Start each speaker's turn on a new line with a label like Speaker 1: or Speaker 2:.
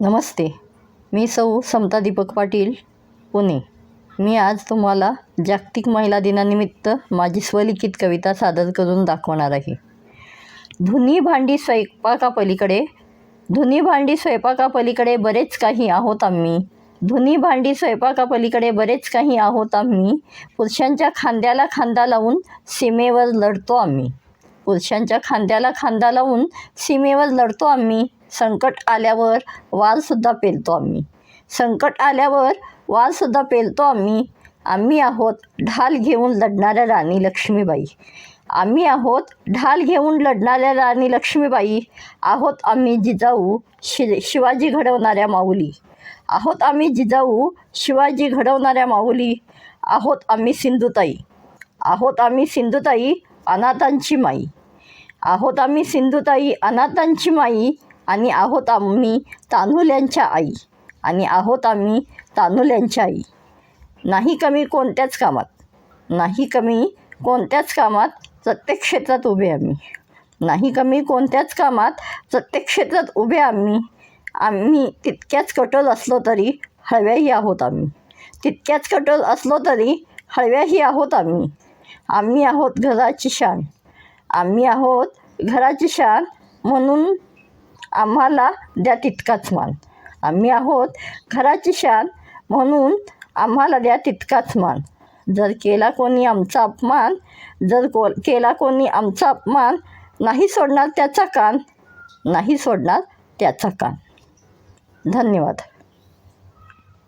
Speaker 1: नमस्ते. मी सौ समता दीपक पाटील पुणे. मी आज तुम्हाला जागतिक महिला दिनानिमित्त माझी स्वलिखित कविता सादर करून दाखवणार आहे. धुनी भांडी स्वयंपाकापलीकडे धुनी भांडी स्वयंपाकापलीकडे बरेच काही आहोत आम्ही. धुनी भांडी स्वयंपाकापलीकडे बरेच काही आहोत आम्ही. पुरुषांच्या खांद्याला खांदा लावून सीमेवर लढतो आम्ही. पुरुषांच्या खांद्याला खांदा लावून सीमेवर लढतो आम्ही. संकट आल्यावर वालसुद्धा पेलतो आम्ही. संकट आल्यावर वालसुद्धा पेलतो आम्ही. आम्ही आहोत ढाल घेऊन लढणाऱ्या राणी लक्ष्मीबाई. आम्ही आहोत ढाल घेऊन लढणाऱ्या राणी लक्ष्मीबाई. आहोत आम्ही जिजाऊ शि शिवाजी घडवणाऱ्या माऊली. आहोत आम्ही जिजाऊ शिवाजी घडवणाऱ्या माऊली. आहोत आम्ही सिंधुताई. आहोत आम्ही सिंधुताई अनाथांची माई. आहोत आम्ही सिंधुताई अनाथांची माई. आणि आहोत आम्ही तान्हुल्यांच्या आई. आणि आहोत आम्ही तान्हुल्यांच्या आई. नाही कमी कोणत्याच कामात. नाही कमी कोणत्याच कामात प्रत्येक क्षेत्रात उभे आम्ही. नाही कमी कोणत्याच कामात प्रत्येक क्षेत्रात उभे आम्ही. आम्ही तितक्याच कठोर असलो तरी हळव्याही आहोत आम्ही. तितक्याच कठोर असलो तरी हळव्याही आहोत आम्ही. आम्ही आहोत घराची शान. आम्ही आहोत घराची शान म्हणून आम्हाला द्या तितकाच मान आम्ही आहोत घराची शान म्हणून आम्हाला द्या तितकाच मान जर केला कोणी आमचा अपमान जर को केला कोणी आमचा अपमान नाही सोडणार त्याचा कान नाही सोडणार त्याचा कान. धन्यवाद.